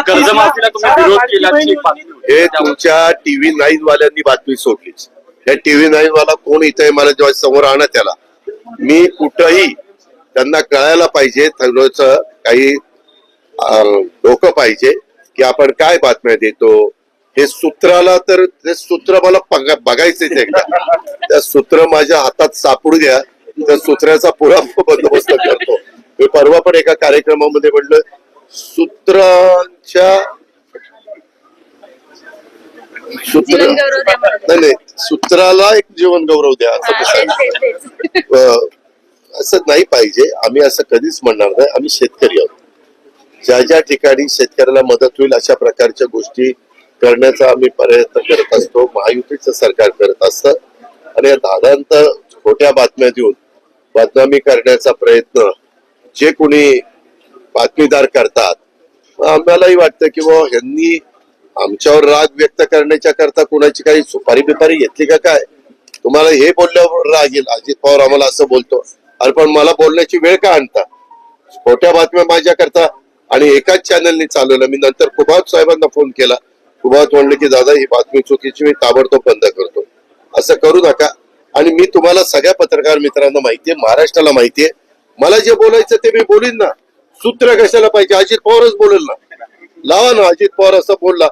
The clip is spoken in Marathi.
कर्जमाफीला तुम्ही विरोध. हे तुमच्या टीव्ही नाईन वाल्यांनी बातमी सोडली. त्या टीव्ही नाईन वाला कोण इथे आहे मला जेव्हा समोर आणा त्याला. मी कुठंही त्यांना कळायला पाहिजे काही डोकं पाहिजे की आपण काय बातम्या देतो. हे सूत्राला तर ते सूत्र मला बघा- बघायचंच एकदा. त्या सूत्र माझ्या हातात सापडू द्या. त्या सूत्राचा पुरा बंदोबस्त करतो. मी परवा पण एका कार्यक्रमामध्ये म्हटलं सूत्रांच्या सूत्र. नाही नाही सूत्राला एक जीवन गौरव द्या असं असं नाही पाहिजे. आम्ही असं कधीच म्हणणार नाही. आम्ही शेतकरी आहोत. ज्या ज्या ठिकाणी शेतकऱ्याला मदत होईल अशा प्रकारच्या गोष्टी करण्याचा आम्ही प्रयत्न करत असतो. महायुतीचं सरकार करत असतं. आणि या दादांत खोट्या बातम्या देऊन बदनामी करण्याचा प्रयत्न जे कोणी बातमीदार करतात आम्हालाही वाटतं की बुवा ह्यांनी आमच्यावर राग व्यक्त करण्याच्या करता कोणाची काही सुपारी बिपारी घेतली का काय? तुम्हाला हे बोलल्यावर राग येईल. अजित पवार आम्हाला असं बोलतो. अरे पण मला बोलण्याची वेळ का आणता? खोट्या बातम्या माझ्या करता आणि एकाच चॅनलनी चालवलं मी नंतर कुभात साहेबांना फोन केला. कुभात म्हणले की दादा ही बातमी चुकीची मी ताबडतोब बंद करतो. असं करू नका. आणि मी तुम्हाला सगळ्या पत्रकार मित्रांना माहितीये महाराष्ट्राला माहितीये. मला जे बोलायचं ते मी बोलीन ना. सूत्र कशाला पाहिजे? अजित पवारच बोलेल ना. लावा ना अजित पवार असं बोलला.